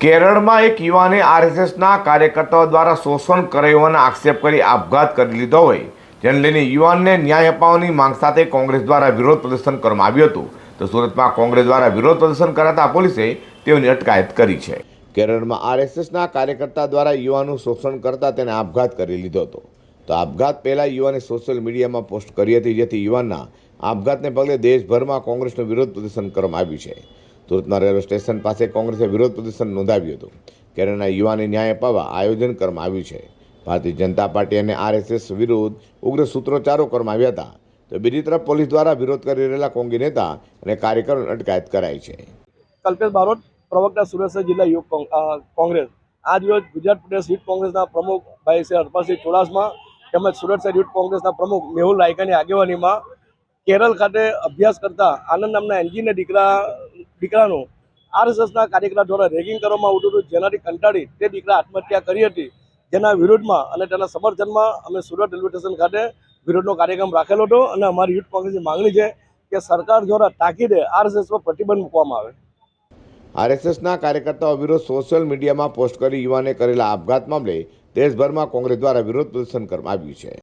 કેરળમાં એક યુવાને આરએસએસના કાર્યકર્તાઓ દ્વારા શોષણ કરાયોના આક્ષેપ કરી આપઘાત કરી લીધો હોય. જેને લઈને યુવાનને ન્યાય અપાવવાની માંગ સાથે કોંગ્રેસ દ્વારા વિરોધ પ્રદર્શન કરવામાં આવ્યું હતું. તો સુરતમાં કોંગ્રેસ દ્વારા વિરોધ પ્રદર્શન કરાતા પોલીસે તેઓની અટકાયત કરી છે. કેરળમાં આરએસએસના કાર્યકર્તા દ્વારા યુવાનું શોષણ કરતા તેને આપઘાત કરી લીધો હતો. તો આપઘાત પહેલાં યુવાને સોશિયલ મીડિયામાં પોસ્ટ કરી હતી, જેથી યુવાનના આપઘાતને પગલે દેશભરમાં કોંગ્રેસનું વિરોધ પ્રદર્શન કરવામાં આવ્યું છે. સુરતના રેલવે સ્ટેશન પાસે કોંગ્રેસે વિરોધ પ્રદર્શન નોંધાવ્યું હતું. કેરળના યુવાને ન્યાય અપાવવા આયોજન કરવામાં આવ્યું છે. ભારતીય જનતા પાર્ટી અને આરએસએસ વિરુદ્ધ ઉગ્ર સૂત્રોચ્ચારો કરવામાં આવ્યા હતા. તો બીજી તરફ પોલીસ દ્વારા વિરોધ કરી રહેલા કોંગી નેતા અને કાર્યકરોની અટકાયત કરાઈ છે. કલ્પેશ બારોટ, પ્રવક્તા સુરેશ જિલ્લા યુવક કોંગ્રેસ. આજ રોજ ગુજરાત પ્રદેશ યુથ કોંગ્રેસના પ્રમુખ ભાઈ શ્રી હરપાલસિંહ ચુડાસમા તેમજ સુરત શહેર યુથ કોંગ્રેસના પ્રમુખ મેહુલ લાયકાની આગેવાનીમાં કેરળ ખાતે અભ્યાસ કરતા આનંદ નામના એન્જિનના દીકરા દીકરાનું આરએસએસના કાર્યકર્તા દ્વારા રેગિંગ કરવામાં આવતું હતું. જેનાથી કંટાળી તે દીકરા આત્મહત્યા કરી હતી. જેના વિરોધમાં અને તેના સમર્થનમાં અમે સુરત રેલવે સ્ટેશન ખાતે વિરોધનો કાર્યક્રમ રાખેલો હતો અને અમારી યુથ કોંગ્રેસની માંગણી છે કે સરકાર દ્વારા તાકીદે આરએસએસ પર પ્રતિબંધ મૂકવામાં આવે. આરએસએસના કાર્યકર્તાઓ વિરોધ સોશિયલ મીડિયામાં પોસ્ટ કરી યુવાને કરેલા આપઘાત મામલે દેશભરમાં કોંગ્રેસ દ્વારા વિરોધ પ્રદર્શન કરવામાં આવ્યું છે.